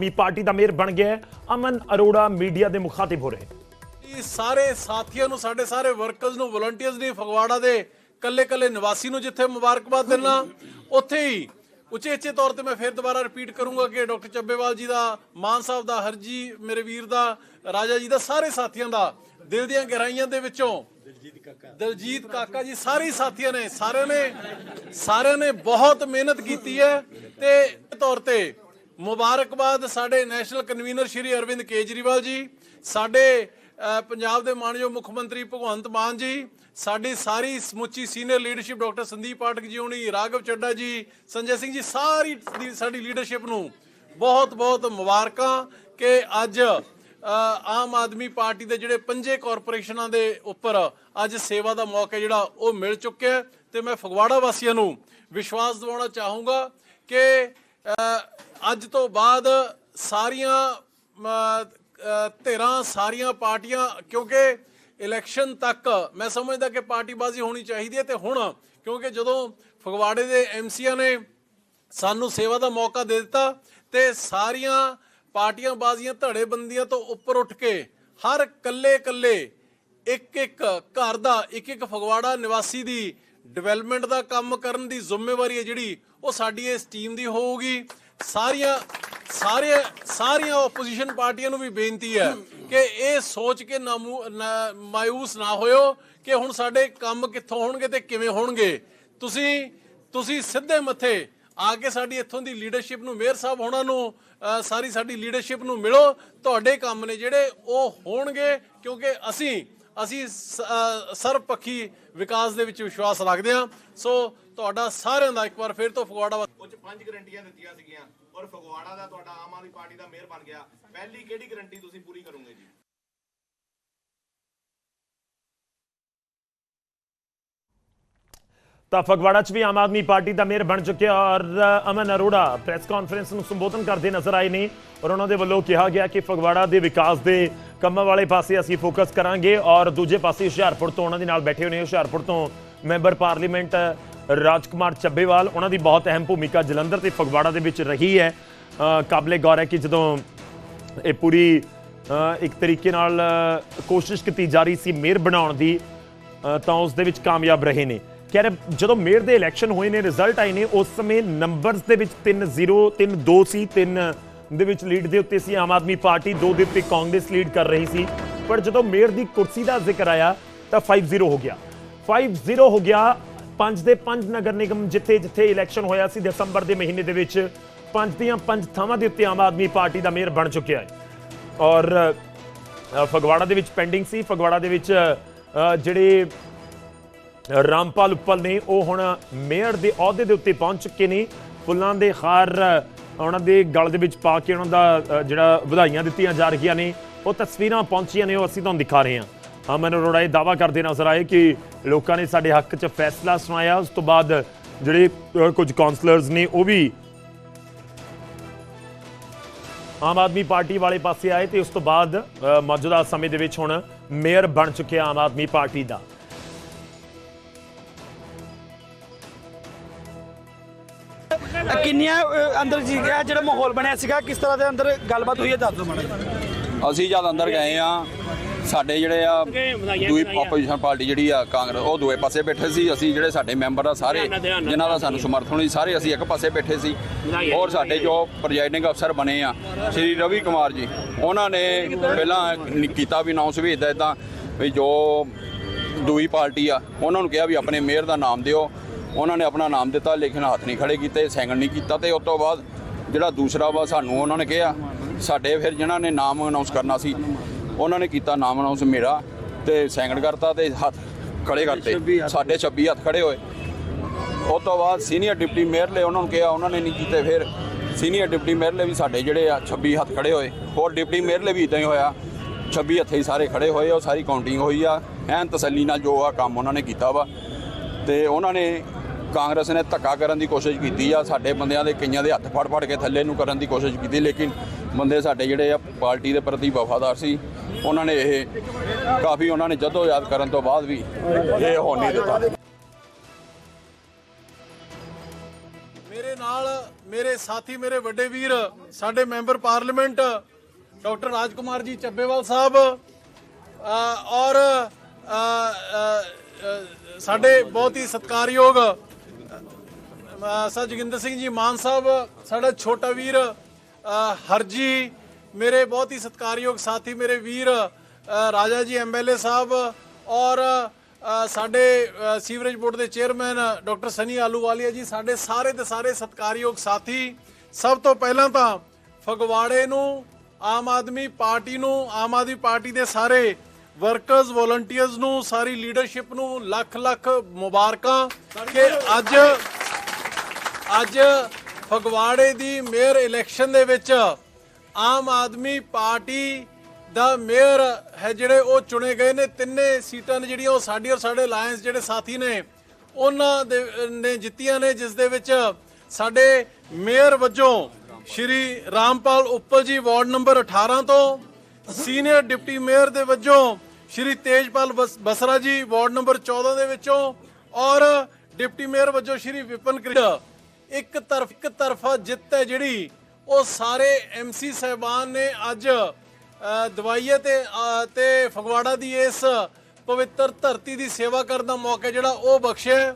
ਵੀ party ਦਾ mayor ਬਣ ਗਿਆ। Aman Arora media ਦੇ ਮੁਖਾਤਿਬ ਹੋ ਰਹੇ ਇਹ ਸਾਰੇ ਸਾਥੀਆਂ ਨੂੰ ਸਾਡੇ ਸਾਰੇ ਵਰਕਰਸ ਨੂੰ ਵਲੰਟੀਅਰਸ ਦੀ ਫਗਵਾੜਾ ਦੇ ਕੱਲੇ ਕੱਲੇ ਨਿਵਾਸੀ ਨੂੰ ਜਿੱਥੇ ਮੁਬਾਰਕਬਾਦ ਦੇਣਾ ਉੱਥੇ ਹੀ ਉਚੇਚੇ ਤੌਰ ਤੇ ਮੈਂ ਫਿਰ ਦੁਬਾਰਾ ਰਿਪੀਟ ਕਰੂੰਗਾ ਕਿ ਡਾਕਟਰ ਚੱਬੇਵਾਲ ਜੀ ਦਾ ਮਾਨ ਸਾਹਿਬ ਦਾ ਹਰਜੀ ਮੇਰੇ ਵੀਰ ਦਾ ਰਾਜਾ ਜੀ ਦਾ ਸਾਰੇ ਸਾਥੀਆਂ ਦਾ ਦਿਲ ਦੀਆਂ ਗਹਿਰਾਈਆਂ ਦੇ ਵਿੱਚੋਂ ਦਲਜੀਤ ਕਾਕਾ ਜੀ ਸਾਰੇ ਸਾਥੀਆਂ ਨੇ ਸਾਰਿਆਂ ਨੇ ਸਾਰਿਆਂ ਨੇ ਬਹੁਤ ਮਿਹਨਤ ਕੀਤੀ ਹੈ ਤੇ ਤੌਰ ਤੇ ਮੁਬਾਰਕਬਾਦ ਸਾਡੇ ਨੈਸ਼ਨਲ ਕਨਵੀਨਰ ਸ਼੍ਰੀ ਅਰਵਿੰਦ ਕੇਜਰੀਵਾਲ ਜੀ, ਸਾਡੇ ਪੰਜਾਬ ਦੇ ਮਾਨਯੋਗ ਮੁੱਖ ਮੰਤਰੀ ਭਗਵੰਤ ਮਾਨ ਜੀ, ਸਾਡੀ ਸਾਰੀ ਸਮੁੱਚੀ senior leadership doctor Sandeep Pathak ji ਹੋਣੀ, ਰਾਘਵ ਚੱਡਾ ਜੀ, ਸੰਜੇ ਸਿੰਘ ਜੀ, ਸਾਰੀ ਦੀ- ਸਾਡੀ ਲੀਡਰਸ਼ਿਪ ਨੂੰ ਬਹੁਤ ਬਹੁਤ ਮੁਬਾਰਕਾਂ ਕਿ ਅੱਜ ਆਮ ਆਦਮੀ ਪਾਰਟੀ ਦੇ ਜਿਹੜੇ ਪੰਜੇ ਕਾਰਪੋਰੇਸ਼ਨਾਂ ਦੇ ਉੱਪਰ ਅੱਜ ਸੇਵਾ ਦਾ ਮੌਕਾ ਜਿਹੜਾ ਉਹ ਮਿਲ ਚੁੱਕਿਆ ਹੈ ਤੇ ਮੈਂ ਫਗਵਾੜਾ ਵਾਸੀਆਂ ਨੂੰ ਵਿਸ਼ਵਾਸ ਦਿਵਾਉਣਾ ਚਾਹੂੰਗਾ ਕਿ ਅੱਜ ਤੋਂ ਬਾਅਦ ਸਾਰੀਆਂ ਧਿਰਾਂ, ਸਾਰੀਆਂ ਪਾਰਟੀਆਂ, ਕਿਉਂਕਿ ਇਲੈਕਸ਼ਨ ਤੱਕ ਮੈਂ ਸਮਝਦਾ ਕਿ ਪਾਰਟੀਬਾਜ਼ੀ ਹੋਣੀ ਚਾਹੀਦੀ ਹੈ ਤੇ ਹੁਣ, ਕਿਉਂਕਿ ਜਦੋਂ ਫਗਵਾੜੇ ਦੇ ਐਮਸੀਆਂ ਨੇ ਸਾਨੂੰ ਸੇਵਾ ਦਾ ਮੌਕਾ ਦੇ ਦਿੱਤਾ ਤੇ ਸਾਰੀਆਂ ਪਾਰਟੀਆਂ ਬਾਜ਼ੀਆਂ ਧੜੇਬੰਦੀਆਂ ਤੋਂ ਉੱਪਰ ਉੱਠ ਕੇ ਹਰ ਕੱਲੇ ਕੱਲੇ ਇੱਕ ਇੱਕ ਘਰ ਦਾ ਇੱਕ ਇੱਕ ਫਗਵਾੜਾ ਨਿਵਾਸੀ ਦੀ ਡਿਵੈਲਪਮੈਂਟ ਦਾ ਕੰਮ ਕਰਨ ਦੀ ਜ਼ਿੰਮੇਵਾਰੀ ਹੈ ਜਿਹੜੀ, ਉਹ ਸਾਡੀ ਇਸ ਟੀਮ ਦੀ ਹੋਊਗੀ। ਸਾਰੀਆਂ, ਸਾਰੇ, ਸਾਰੀਆਂ ਆਪੋਜੀਸ਼ਨ ਪਾਰਟੀਆਂ ਨੂੰ ਵੀ ਬੇਨਤੀ ਹੈ ਕਿ ਇਹ ਸੋਚ ਕੇ ਨਾਮੂ- ਨਾ- ਮਾਯੂਸ ਨਾ ਹੋਇਓ ਕਿ ਹੁਣ ਸਾਡੇ ਕੰਮ ਕਿੱਥੋਂ ਹੋਣਗੇ ਤੇ ਕਿਵੇਂ ਹੋਣਗੇ। ਤੁਸੀਂ ਤੁਸੀਂ ਸਿੱਧੇ ਮੱਥੇ ਆ ਕੇ ਸਾਡੀ ਇੱਥੋਂ ਦੀ ਲੀਡਰਸ਼ਿਪ ਨੂੰ, ਮੇਅਰ ਸਾਹਿਬ ਹੋਣਾ ਨੂੰ ਸਾਰੀ ਸਾਡੀ ਲੀਡਰਸ਼ਿਪ ਨੂੰ ਮਿਲੋ। ਤੁਹਾਡੇ ਕੰਮ ਨੇ ਜਿਹੜੇ ਉਹ ਹੋਣਗੇ, ਕਿਉਂਕਿ ਅਸੀਂ ਅਸੀਂ ਸ- ਅ, ਵਿਕਾਸ ਦੇ ਵਿੱਚ ਵਿਸ਼ਵਾਸ ਰੱਖਦੇ ਹਾਂ। ਸੋ ਤੁਹਾਡਾ ਸਾਰਿਆਂ ਦਾ ਇੱਕ ਵਾਰ ਫਿਰ ਤੋਂ ਫਗਵਾੜਾ ਵਾ- ਪੰਜ ਗਰੰਟੀਆਂ ਦਿੱਤੀਆਂ ਸੀਗੀਆਂ। ਔਰ ਫਗਵਾੜਾ ਦਾ ਤੁਹਾਡਾ ਆਮ ਆਦਮੀ ਪਾਰਟੀ ਦਾ ਮੇਅਰ ਬਣ ਗਿਆ। ਪਹਿਲੀ ਕਿਹੜੀ ਗਰੰਟੀ ਤੁਸੀਂ ਪੂਰੀ ਕਰੋਗੇ ਜੀ? ਤਾਂ ਫਗਵਾੜਾ 'ਚ ਵੀ ਆਮ ਆਦਮੀ ਪਾਰਟੀ ਦਾ ਮੇਅਰ ਬਣ ਚੁੱਕਿਆ ਔਰ ਅਮਨ ਅਰੋੜਾ ਪ੍ਰੈਸ ਕਾਨਫਰੰਸ ਨੂੰ ਸੰਬੋਧਨ ਕਰਦੇ ਨਜ਼ਰ ਆਏ ਨੇ ਔਰ ਉਹਨਾਂ ਦੇ ਵੱਲੋਂ ਕਿਹਾ ਗਿਆ ਕਿ ਫਗਵਾੜਾ ਦੇ ਵਿਕਾਸ ਦੇ ਕੰਮਾਂ ਵਾਲੇ ਪਾਸੇ ਅਸੀਂ ਫੋਕਸ ਕਰਾਂਗੇ ਔਰ ਦੂਜੇ ਪਾਸੇ ਹੁਸ਼ਿਆਰਪੁਰ ਤੋਂ ਉਹਨਾਂ ਦੇ ਨਾਲ ਬੈਠੇ ਹੋਏ ਨੇ। ਹੁਸ਼ਿਆਰਪੁਰ ਤੋਂ ਮੈਂਬਰ ਪਾਰਲੀਮੈਂਟ ਰਾਜਕੁਮਾਰ ਚੱਬੇਵਾਲ, ਉਹਨਾਂ ਦੀ ਬਹੁਤ ਅਹਿਮ ਭੂਮਿਕਾ ਜਲੰਧਰ ਤੇ ਫਗਵਾੜਾ ਦੇ ਵਿੱਚ ਰਹੀ ਹੈ। ਕਾਬਲੇ ਗੌਰ ਹੈ ਕਿ ਜਦੋਂ ਇਹ ਪੂਰੀ ਇੱਕ ਤਰੀਕੇ ਨਾਲ ਕੋਸ਼ਿਸ਼ ਕੀਤੀ ਜਾ ਰਹੀ ਸੀ ਮੇਅਰ ਬਣਾਉਣ ਦੀ ਤਾਂ ਉਸ ਦੇ ਵਿੱਚ ਕਾਮਯਾਬ ਰਹੇ ਨੇ। ਕਹਿ ਰਹੇ, ਜਦੋਂ ਮੇਅਰ ਦੇ ਇਲੈਕਸ਼ਨ ਹੋਏ ਨੇ ਰਿਜ਼ਲਟ ਆਏ ਨੇ, ਉਸ ਸਮੇਂ ਨੰਬਰਸ ਦੇ ਵਿੱਚ 3-0 3-2 ਸੀ 3 ਦੇ ਵਿੱਚ ਲੀਡ ਦੇ ਉੱਤੇ ਸੀ ਆਮ ਆਦਮੀ ਪਾਰਟੀ 2 ਦੇ ਉੱਤੇ ਕਾਂਗਰਸ ਲੀਡ ਕਰ ਰਹੀ ਸੀ। ਪਰ ਜਦੋਂ ਮੇਅਰ ਦੀ ਕੁਰਸੀ ਦਾ ਜ਼ਿਕਰ ਆਇਆ, ਤਾਂ 5-0 ਹੋ ਗਿਆ। 5-0 ਹੋ ਗਿਆ, ਪੰਜ ਦੇ ਪੰਜ ਨਗਰ ਨਿਗਮ ਜਿੱਥੇ ਜਿੱਥੇ ਇਲੈਕਸ਼ਨ ਹੋਇਆ ਸੀ ਦਸੰਬਰ ਦੇ ਮਹੀਨੇ ਦੇ ਵਿੱਚ, ਪੰਜ ਦੀਆਂ ਪੰਜ ਥਾਵਾਂ ਦੇ ਉੱਤੇ ਆਮ ਆਦਮੀ ਪਾਰਟੀ ਦਾ ਮੇਅਰ ਬਣ ਚੁੱਕਿਆ ਹੈ। ਔਰ ਫਗਵਾੜਾ ਦੇ ਵਿੱਚ ਪੈਂਡਿੰਗ ਸੀ, ਫਗਵਾੜਾ ਦੇ ਵਿੱਚ ਜਿਹੜੇ ਰਾਮਪਾਲ ਉੱਪਲ ਨੇ ਉਹ ਹੁਣ ਮੇਅਰ ਦੇ ਅਹੁਦੇ ਦੇ ਉੱਤੇ ਪਹੁੰਚ ਚੁੱਕੇ ਨੇ। ਫੁੱਲਾਂ ਦੇ ਹਾਰ ਉਹਨਾਂ ਦੇ ਗਲ ਦੇ ਵਿੱਚ ਪਾ ਕੇ ਉਹਨਾਂ ਦਾ ਜਿਹੜਾ ਵਧਾਈਆਂ ਦਿੱਤੀਆਂ ਜਾ ਰਹੀਆਂ ਨੇ। ਉਹ ਤਸਵੀਰਾਂ ਪਹੁੰਚੀਆਂ ਨੇ, ਉਹ ਅਸੀਂ ਤੁਹਾਨੂੰ ਦਿਖਾ ਰਹੇ ਹਾਂ। ਅਮਨ ਅਰੋੜਾ, ਇਹ ਦਾਵਾ ਕਰਦੇ ਨਜ਼ਰ ਆਏ ਕਿ ਲੋਕਾਂ ਨੇ ਸਾਡੇ ਹੱਕ 'ਚ ਫੈਸਲਾ ਸੁਣਾਇਆ। ਉਸ ਤੋਂ ਬਾਅਦ ਜਿਹੜੇ ਕੁਝ ਕਾਉਂਸਲਰਸ ਨੇ, ਉਹ ਵੀ ਆਮ ਆਦਮੀ ਪਾਰਟੀ ਵਾਲੇ ਪਾਸੇ ਆਏ ਤੇ ਉਸ ਤੋਂ ਬਾਅਦ ਮੌਜੂਦਾ ਸਮੇਂ ਦੇ ਵਿੱਚ ਹੁਣ ਮੇਅਰ ਬਣ ਚੁੱਕਿਆ ਆਮ ਆਦਮੀ ਪਾਰਟੀ ਦਾ। ਕਿੰਨੀਆਂ ਅੰਦਰ ਜੀ ਗਿਆ ਜਿਹੜਾ ਮਾਹੌਲ ਬਣਿਆ ਸੀਗਾ ਕਿਸ ਤਰ੍ਹਾਂ ਦੇ ਅੰਦਰ ਗੱਲਬਾਤ ਹੋਈ ਹੈ? ਦੱਸ ਦਿਓ ਮਾੜਾ ਅਸੀਂ ਜਦ ਅੰਦਰ ਗਏ ਆ ਸਾਡੇ ਜਿਹੜੇ ਆ ਦੂਈ ਆਪੋਜੀਸ਼ਨ ਪਾਰਟੀ ਜਿਹੜੀ ਆ ਕਾਂਗਰਸ ਉਹ ਦੂਏ ਪਾਸੇ ਬੈਠੇ ਸੀ। ਅਸੀਂ ਜਿਹੜੇ ਸਾਡੇ ਮੈਂਬਰ ਆ ਸਾਰੇ ਜਿਨ੍ਹਾਂ ਦਾ ਸਾਨੂੰ ਸਮਰਥਨ ਸੀ ਸਾਰੇ ਅਸੀਂ ਇੱਕ ਪਾਸੇ ਬੈਠੇ ਸੀ। ਔਰ ਸਾਡੇ ਜੋ ਪ੍ਰੈਜ਼ਾਈਡਿੰਗ ਅਫਸਰ ਬਣੇ ਆ ਸ਼੍ਰੀ ਰਵੀ ਕੁਮਾਰ ਜੀ ਉਹਨਾਂ ਨੇ ਪਹਿਲਾਂ ਕੀਤਾ ਵੀ ਅਨਾਉਂਸ ਵੀ ਇਦਾਂ ਇਦਾਂ ਵੀ ਜੋ ਦੂਈ ਪਾਰਟੀ ਆ ਉਹਨਾਂ ਨੂੰ ਕਿਹਾ ਵੀ ਆਪਣੇ ਮੇਅਰ ਦਾ ਨਾਮ ਦਿਓ। ਉਹਨਾਂ ਨੇ ਆਪਣਾ ਨਾਮ ਦਿੱਤਾ ਲੇਕਿਨ ਹੱਥ ਨਹੀਂ ਖੜੇ ਕੀਤੇ ਸੈਂਗਣ ਨਹੀਂ ਕੀਤਾ ਤੇ ਉਸ ਤੋਂ ਬਾਅਦ ਜਿਹੜਾ ਦੂਸਰਾ ਵਾ ਸਾਨੂੰ ਉਹਨਾਂ ਨੇ ਕਿਹਾ ਸਾਡੇ ਫਿਰ ਜਿਨ੍ਹਾਂ ਨੇ ਨਾਮ ਅਨਾਉਂਸ ਕਰਨਾ ਸੀ ਉਹਨਾਂ ਨੇ ਕੀਤਾ ਨਾਮ ਅਨਾਉਂਸ ਮੇਰਾ ਤੇ ਸੈਂਗਣ ਕਰਤਾ ਤੇ ਹੱਥ ਖੜੇ ਕਰਤੇ। ਸਾਡੇ 26 ਹੱਥ ਖੜੇ ਹੋਏ। ਉਸ ਤੋਂ ਬਾਅਦ ਸੀਨੀਅਰ ਡਿਪਟੀ ਮੇਅਰ ਲਈ ਉਹਨਾਂ ਨੂੰ ਕਿਹਾ ਉਹਨਾਂ ਨੇ ਨਹੀਂ ਕੀਤੇ ਫਿਰ ਸੀਨੀਅਰ ਡਿਪਟੀ ਮੇਅਰ ਲਈ ਵੀ ਸਾਡੇ ਜਿਹੜੇ ਆ 26 ਹੱਥ ਖੜੇ ਹੋਏ। ਹੋਰ ਡਿਪਟੀ ਮੇਅਰ ਲਈ ਵੀ ਇਦਾਂ ਹੀ ਹੋਇਆ। 26 ਹੱਥੇ ਹੀ ਸਾਰੇ ਖੜੇ ਹੋਏ ਉਹ ਸਾਰੀ ਕਾਊਂਟਿੰਗ ਹੋਈ ਆ। ਐਨ ਤਸੱਲੀ ਨਾਲ ਜੋ ਆ ਕੰਮ ਉਹਨਾਂ ਨੇ ਕੀਤਾ ਵਾ। ਤੇ ਉਹਨਾਂ ਨੇ ਕਾਂਗਰਸ ਨੇ ਧੱਕਾ ਕਰਨ ਦੀ ਕੋਸ਼ਿਸ਼ ਕੀਤੀ ਆ, ਸਾਡੇ ਬੰਦਿਆਂ ਦੇ ਕਈਆਂ ਦੇ ਹੱਥ ਫੜ ਫੜ ਕੇ ਥੱਲੇ ਨੂੰ ਕਰਨ ਦੀ ਕੋਸ਼ਿਸ਼ ਕੀਤੀ, ਲੇਕਿਨ ਬੰਦੇ ਸਾਡੇ ਜਿਹੜੇ ਆ ਪਾਰਟੀ ਦੇ ਪ੍ਰਤੀ ਵਫਾਦਾਰ ਸੀ, ਉਹਨਾਂ ਨੇ ਇਹ ਕਾਫੀ ਉਹਨਾਂ ਨੇ ਜਦੋਂ ਯਾਦ ਕਰਨ ਤੋਂ ਬਾਅਦ ਵੀ ਇਹ ਹੋਣ ਨਹੀਂ ਦਿੱਤਾ। ਮੇਰੇ ਨਾਲ ਮੇਰੇ ਸਾਥੀ, ਮੇਰੇ ਵੱਡੇ ਵੀਰ, ਸਾਡੇ ਮੈਂਬਰ ਪਾਰਲੀਮੈਂਟ, ਡਾਕਟਰ ਰਾਜਕੁਮਾਰ ਜੀ ਚੱਬੇਵਾਲ ਸਾਹਿਬ ਔਰ ਸਾਡੇ ਬਹੁਤ ਹੀ ਸਤਿਕਾਰਯੋਗ ਸਰ ਜੋਗਿੰਦਰ ਸਿੰਘ ਜੀ, ਮਾਨ ਸਾਹਿਬ, ਸਾਡਾ ਛੋਟਾ ਵੀਰ ਹਰਜੀ, ਮੇਰੇ ਬਹੁਤ ਹੀ ਸਤਿਕਾਰਯੋਗ ਸਾਥੀ, ਮੇਰੇ ਵੀਰ ਰਾਜਾ ਜੀ ਐਮਐਲਏ ਸਾਹਿਬ ਔਰ ਸਾਡੇ ਸੀਵਰੇਜ ਬੋਰਡ ਦੇ ਚੇਅਰਮੈਨ ਡਾਕਟਰ ਸਨੀ ਆਲੂਵਾਲੀਆ ਜੀ, ਸਾਡੇ ਸਾਰੇ ਦੇ ਸਾਰੇ ਸਤਿਕਾਰਯੋਗ ਸਾਥੀ। ਸਭ ਤੋਂ ਪਹਿਲਾਂ ਤਾਂ ਫਗਵਾੜੇ ਨੂੰ, ਆਮ ਆਦਮੀ ਪਾਰਟੀ ਨੂੰ, ਆਮ ਆਦਮੀ ਪਾਰਟੀ ਦੇ ਸਾਰੇ ਵਰਕਰਸ ਵੋਲੰਟੀਅਰਸ ਨੂੰ, ਸਾਰੀ ਲੀਡਰਸ਼ਿਪ ਨੂੰ ਲੱਖ ਲੱਖ ਮੁਬਾਰਕਾਂ ਕਿ ਅੱਜ ਅੱਜ ਫਗਵਾੜੇ ਦੀ ਮੇਅਰ ਇਲੈਕਸ਼ਨ ਦੇ ਵਿੱਚ ਆਮ ਆਦਮੀ ਪਾਰਟੀ ਦਾ ਮੇਅਰ ਹੈ ਜਿਹੜੇ ਉਹ ਚੁਣੇ ਗਏ ਨੇ। ਤਿੰਨੇ ਸੀਟਾਂ ਨੇ ਜਿਹੜੀਆਂ ਉਹ ਸਾਡੀ ਔਰ ਸਾਡੇ ਅਲਾਈਅੰਸ ਜਿਹੜੇ ਸਾਥੀ ਨੇ, ਉਹਨਾਂ ਦੇ, ਨੇ ਜਿੱਤੀਆਂ ਨੇ, ਜਿਸ ਦੇ ਵਿੱਚ ਸਾਡੇ ਮੇਅਰ ਵਜੋਂ ਸ਼੍ਰੀ ਰਾਮਪਾਲ ਉੱਪਲ ਜੀ ਵਾਰਡ ਨੰਬਰ 18 ਤੋਂ, ਸੀਨੀਅਰ ਡਿਪਟੀ ਮੇਅਰ ਦੇ ਵਜੋਂ ਸ਼੍ਰੀ ਤੇਜਪਾਲ ਬਸ- ਬਸਰਾ ਜੀ ਵਾਰਡ ਨੰਬਰ 14 ਦੇ ਵਿੱਚੋਂ ਔਰ ਡਿਪਟੀ ਮੇਅਰ ਵਜੋਂ ਸ਼੍ਰੀ ਵਿਪਨ ਕ੍ਰਿਸ਼ਨਾ ਇੱਕ ਤਰਫ ਇੱਕ ਤਰਫਾ ਜਿੱਤ ਹੈ ਜਿਹੜੀ ਉਹ ਸਾਰੇ ਐਮਸੀ ਸਹਿਬਾਨ ਨੇ ਅੱਜ ਅ, ਦਵਾਈਏ ਤੇ ਤੇ ਫਗਵਾੜਾ ਦੀ ਇਸ ਪਵਿੱਤਰ ਧਰਤੀ ਦੀ ਸੇਵਾ ਕਰਨ ਦਾ ਮੌਕਾ ਜਿਹੜਾ ਉਹ ਬਖਸ਼ਿਆ